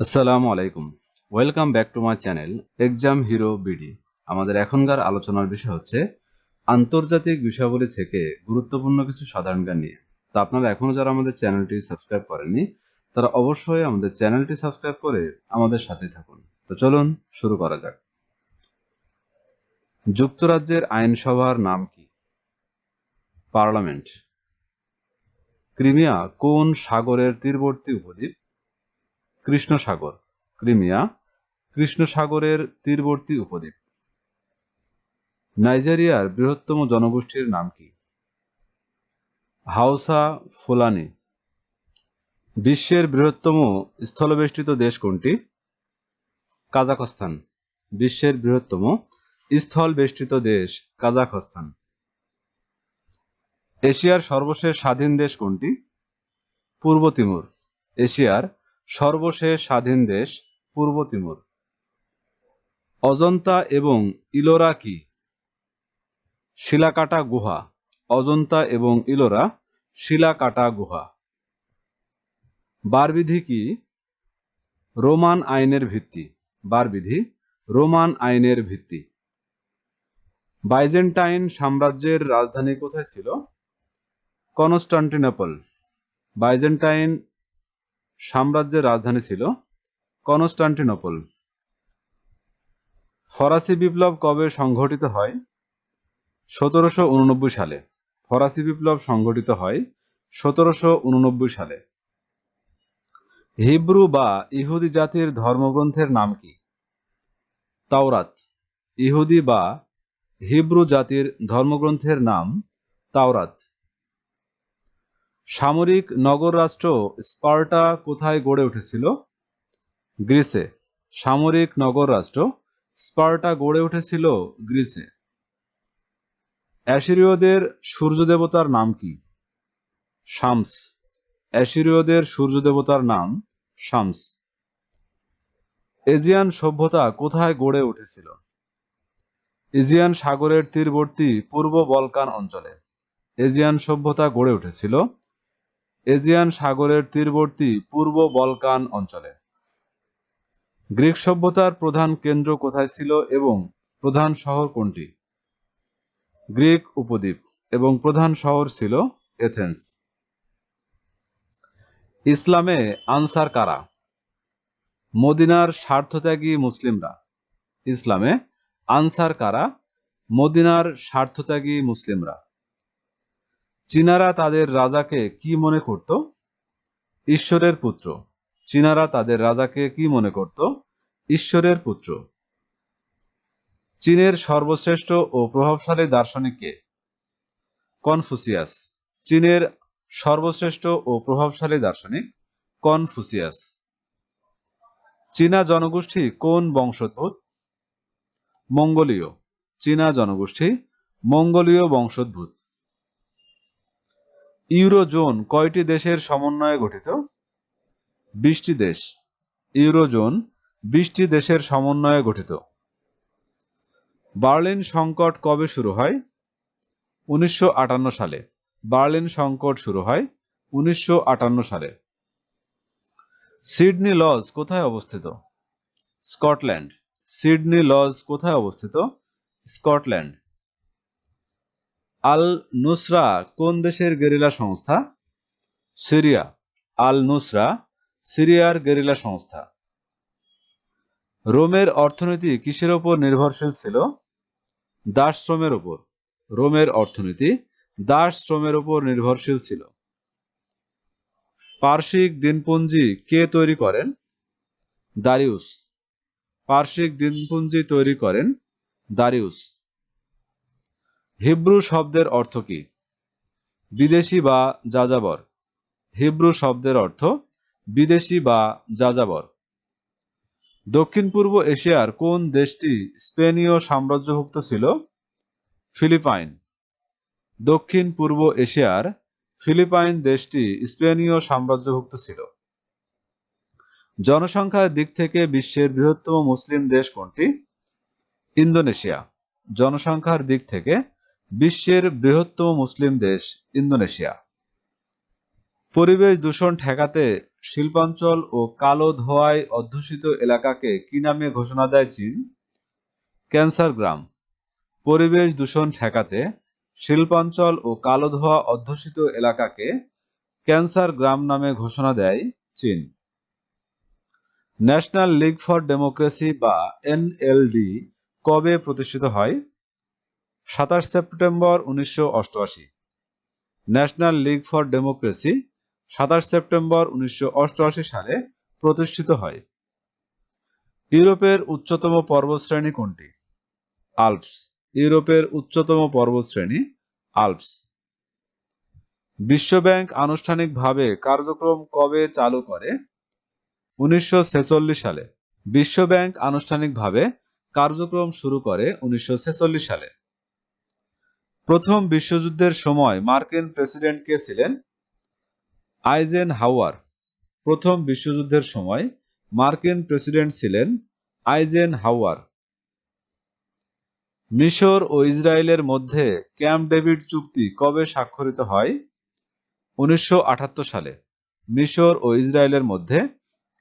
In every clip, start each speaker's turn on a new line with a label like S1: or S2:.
S1: আসসালামু আলাইকুম। Welcome back to my channel exam hero BD আমাদের এখনকার আলোচনার বিষয় হচ্ছে আন্তর্জাতিক বিষয়াবলী থেকে গুরুত্বপূর্ণ কিছু সাধারণ জ্ঞান নিয়ে। তো আপনারা এখনও যারা আমাদের চ্যানেলটি সাবস্ক্রাইব করেননি, তারা অবশ্যই আমাদের চ্যানেলটি সাবস্ক্রাইব করে আমাদের সাথে থাকুন। তো চলুন শুরু করা যাক। যুক্তরাজ্যের আইনসভার নাম কি? পার্লামেন্ট। ক্রিমিয়া কোন সাগরের তীরবর্তী উপদ্বীপ কৃষ্ণ সাগর ক্রিমিয়া কৃষ্ণ সাগরের তীরবর্তী উপদ্বীপ। নাইজেরিয়ার বৃহত্তম জনগোষ্ঠীর নাম কি? Hausa Fulani. বিশ্বের বৃহত্তম স্থলবেষ্টিত দেশ কোনটি? কাজাখস্তান। বিশ্বের বৃহত্তম স্থল বেষ্টিত দেশ কাজাখস্তান। এশিয়ার সর্বশেষ স্বাধীন দেশ কোনটি? পূর্ব তিমুর। এশিয়ার সর্বশেষ স্বাধীন দেশ, পূর্ব তিমুর। অজন্তা এবং ইলোরা কি? শিলাকাটা গুহা। অজন্তা এবং ইলোরা শিলাকাটা গুহা। বারবিধি কি? রোমান আইনের ভিত্তি। বারবিধি, রোমান আইনের ভিত্তি। বাইজেন্টাইন সাম্রাজ্যের রাজধানী কোথায় ছিল? কনস্টান্টিনোপল। বাইজেন্টাইন সাম্রাজ্যের রাজধানী ছিল কনস্টান্টিনোপল। ফরাসি বিপ্লব কবে সংঘটিত হয়? সতেরোশো উননব্বই সালে। ফরাসি বিপ্লব সংঘটিত হয় সতেরোশো উননব্বই সালে। হিব্রু বা ইহুদি জাতির ধর্মগ্রন্থের নাম কি? তাওরাত। ইহুদি বা হিব্রু জাতির ধর্মগ্রন্থের নাম তাওরাত। সামরিক নগর রাষ্ট্র স্পার্টা কোথায় গড়ে উঠেছিল? গ্রিসে। সামরিক নগর রাষ্ট্র স্পার্টা গড়ে উঠেছিল গ্রিসে। অ্যাসিরীয়দের সূর্য দেবতার নাম কি? শামস। অ্যাসিরীয়দের সূর্য দেবতার নাম শামস। এজিয়ান সভ্যতা কোথায় গড়ে উঠেছিল? এজিয়ান সাগরের তীরবর্তী পূর্ব বলকান অঞ্চলে। এজিয়ান সভ্যতা গড়ে উঠেছিল এজিয়ান সাগরের তীরবর্তী পূর্ব বলকান অঞ্চলে। গ্রিক সভ্যতার প্রধান কেন্দ্র কোথায় ছিল এবং প্রধান শহর কোনটি? গ্রিক উপদ্বীপ এবং প্রধান শহর ছিল এথেন্স। ইসলামে আনসার কারা? মদিনার স্বার্থত্যাগী মুসলিমরা। ইসলামে আনসার কারা? মদিনার স্বার্থত্যাগী মুসলিমরা। চীনারা তাদের রাজাকে কি মনে করত? ঈশ্বরের পুত্র। চীনারা তাদের রাজাকে কি মনে করত? ঈশ্বরের পুত্র। চীনের সর্বশ্রেষ্ঠ ও প্রভাবশালী দার্শনিক কে? কনফুসিয়াস। চীনের সর্বশ্রেষ্ঠ ও প্রভাবশালী দার্শনিক কনফুসিয়াস। চীনা জনগোষ্ঠী কোন বংশোদ্ভূত? মঙ্গোলীয়। চীনা জনগোষ্ঠী মঙ্গোলীয় বংশোদ্ভূত। ইউরোজোন কয়টি দেশের সমন্বয়ে গঠিত? বিশটি দেশ। ইউরোজোন বিশটি দেশের সমন্বয়ে গঠিত। বার্লিন সংকট কবে শুরু হয়? উনিশশো আটান্ন সালে। বার্লিন সংকট শুরু হয় উনিশশো আটান্ন সালে। সিডনি লজ কোথায় অবস্থিত? স্কটল্যান্ড। সিডনি লজ কোথায় অবস্থিত? স্কটল্যান্ড। আল নুসরা কোন দেশের গেরিলা সংস্থা? সিরিয়া। আল নুসরা সিরিয়ার গেরিলা সংস্থা। রোমের অর্থনীতি কিসের ওপর নির্ভরশীল ছিল? দাস শ্রমের ওপর। রোমের অর্থনীতি দাস শ্রমের ওপর নির্ভরশীল ছিল। পার্শ্বিক দিনপঞ্জি কে তৈরি করেন? দারিউস। পার্শ্বিক দিনপঞ্জি তৈরি করেন দারিউস। হিব্রু শব্দের অর্থ কি? বিদেশি বা যাযাবর। হিব্রু শব্দের অর্থ বিদেশি বা যাযাবর। দক্ষিণ পূর্ব এশিয়ার কোন দেশটি স্পেনীয় সাম্রাজ্যভুক্ত ছিল? ফিলিপাইন। দক্ষিণ পূর্ব এশিয়ার ফিলিপাইন দেশটি স্পেনীয় সাম্রাজ্যভুক্ত ছিল। জনসংখ্যার দিক থেকে বিশ্বের বৃহত্তম মুসলিম দেশ কোনটি? ইন্দোনেশিয়া। জনসংখ্যার দিক থেকে বিশ্বের বৃহত্তম মুসলিম দেশ ইন্দোনেশিয়া। পরিবেশ দূষণ ঠেকাতে শিল্পাঞ্চল ও কালো ধোঁয়ায় অধ্যুষিত এলাকাকে কি নামে ঘোষণা দেয় চীন? ক্যান্সার গ্রাম। পরিবেশ দূষণ ঠেকাতে শিল্পাঞ্চল ও কালো ধোঁয়া অধ্যুষিত এলাকাকে ক্যান্সার গ্রাম নামে ঘোষণা দেয় চীন। ন্যাশনাল লীগ ফর ডেমোক্রেসি বা এনএলডি কবে প্রতিষ্ঠিত হয়? সাতাশ সেপ্টেম্বর উনিশশো অষ্টআশি। ন্যাশনাল লীগ ফর ডেমোক্রেসি সাতাশ সেপ্টেম্বর উনিশশো অষ্টআশি সালে প্রতিষ্ঠিত হয়। ইউরোপের উচ্চতম পর্বতশ্রেণী কোনটি? আলপস। ইউরোপের উচ্চতম পর্বতশ্রেণী আল্পস। বিশ্বব্যাংক আনুষ্ঠানিকভাবে কার্যক্রম কবে চালু করে? উনিশশো ছেচল্লিশ সালে। বিশ্বব্যাংক আনুষ্ঠানিকভাবে কার্যক্রম শুরু করে উনিশশো ছেচল্লিশ সালে। প্রথম বিশ্বযুদ্ধের সময় মার্কিন প্রেসিডেন্ট কে ছিলেন? আইজেন হাওয়ার প্রথম বিশ্বযুদ্ধের সময় মার্কিন প্রেসিডেন্ট ছিলেন আইজেন হাওয়ার মিশর ও ইসরায়েলের মধ্যে ক্যাম্প ডেভিড চুক্তি কবে স্বাক্ষরিত হয়? উনিশশো আটাত্তর সালে। মিশর ও ইসরায়েলের মধ্যে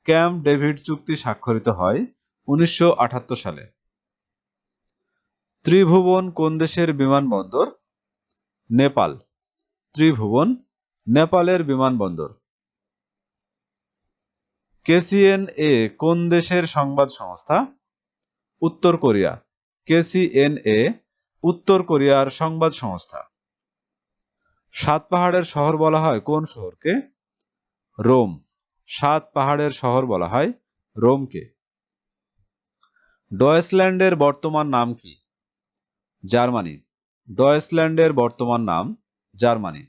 S1: ক্যাম্প ডেভিড চুক্তি স্বাক্ষরিত হয় উনিশশো আটাত্তর সালে। ত্রিভুবন কোন দেশের বিমানবন্দর? নেপাল। ত্রিভুবন নেপালের বিমানবন্দর। কেসিএন এ কোন দেশের সংবাদ সংস্থা? উত্তর কোরিয়া। কেসিএন এ উত্তর কোরিয়ার সংবাদ সংস্থা। সাত পাহাড়ের শহর বলা হয় কোন শহরকে? রোম। সাত পাহাড়ের শহর বলা হয় রোমকে। ডয়েসল্যান্ডের বর্তমান নাম কি? জার্মানি। ডয়েসল্যান্ডের বর্তমান নাম জার্মানি।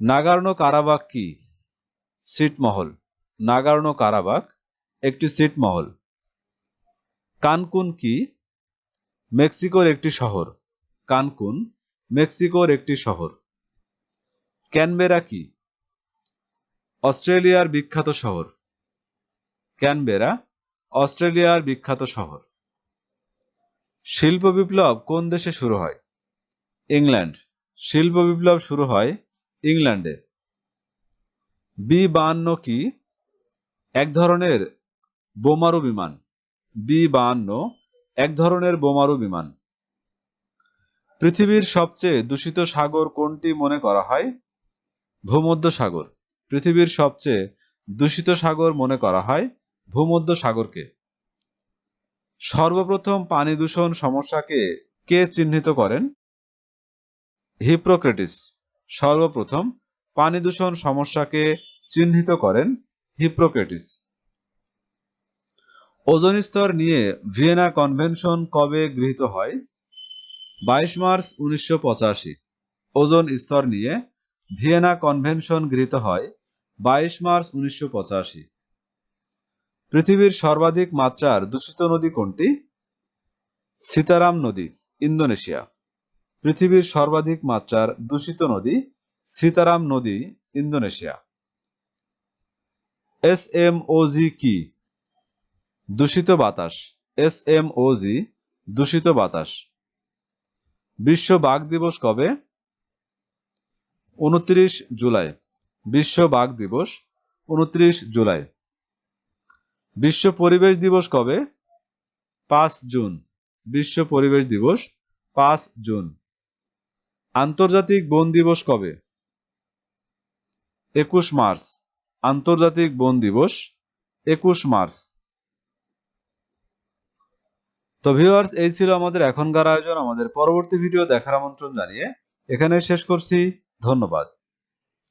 S1: নাগার্নো কারাবাক কি? সিটমহল। নাগার্নো কারাবাক একটি সিটমহল। কানকুন কি? মেক্সিকোর একটি শহর। কানকুন, মেক্সিকোর একটি শহর। ক্যানবেরা কি? অস্ট্রেলিয়ার বিখ্যাত শহর। ক্যানবেরা, অস্ট্রেলিয়ার বিখ্যাত শহর। শিল্প বিপ্লব কোন দেশে শুরু হয়? ইংল্যান্ড। শিল্প বিপ্লব শুরু হয় ইংল্যান্ডে। বি বাহান্ন কি? এক ধরনের বোমারু বিমান। বি বাহান্ন এক ধরনের বোমারু বিমান। পৃথিবীর সবচেয়ে দূষিত সাগর কোনটি মনে করা হয়? ভূমধ্য সাগর পৃথিবীর সবচেয়ে দূষিত সাগর মনে করা হয় ভূমধ্য সাগরকে সর্বপ্রথম পানি দূষণ সমস্যাকে কে চিহ্নিত করেন? হিপ্রোক্রেটিস। সর্বপ্রথম পানি দূষণ সমস্যাকে চিহ্নিত করেন হিপ্রোক্রেটিস। ওজন স্তর নিয়ে ভিয়েনা কনভেনশন কবে গৃহীত হয়? বাইশ মার্চ উনিশশো পঁচাশি। ওজন স্তর নিয়ে ভিয়েনা কনভেনশন গৃহীত হয় বাইশ মার্চ উনিশশো পঁচাশি। পৃথিবীর সর্বাধিক মাত্রার দূষিত নদী কোনটি? সীতারাম নদী, ইন্দোনেশিয়া। পৃথিবীর সর্বাধিক মাত্রার দূষিত নদী সীতারাম নদী, Indonesia. S M O G কি? দূষিত বাতাস। এস এম ও জি, দূষিত বাতাস। বিশ্ব বাঘ দিবস কবে? উনত্রিশ জুলাই। বিশ্ব বাঘ দিবস উনত্রিশ জুলাই। বিশ্ব পরিবেশ দিবস কবে? পাঁচ জুন। বিশ্ব পরিবেশ দিবস, পাঁচ জুন। আন্তর্জাতিক বন দিবস কবে? একুশ মার্চ। আন্তর্জাতিক বন দিবস, একুশ মার্চ। তো ভিউয়ার্স, এই ছিল আমাদের এখনকার আয়োজন, আমাদের পরবর্তী ভিডিও দেখার আমন্ত্রণ জানিয়ে এখানে শেষ করছি। ধন্যবাদ।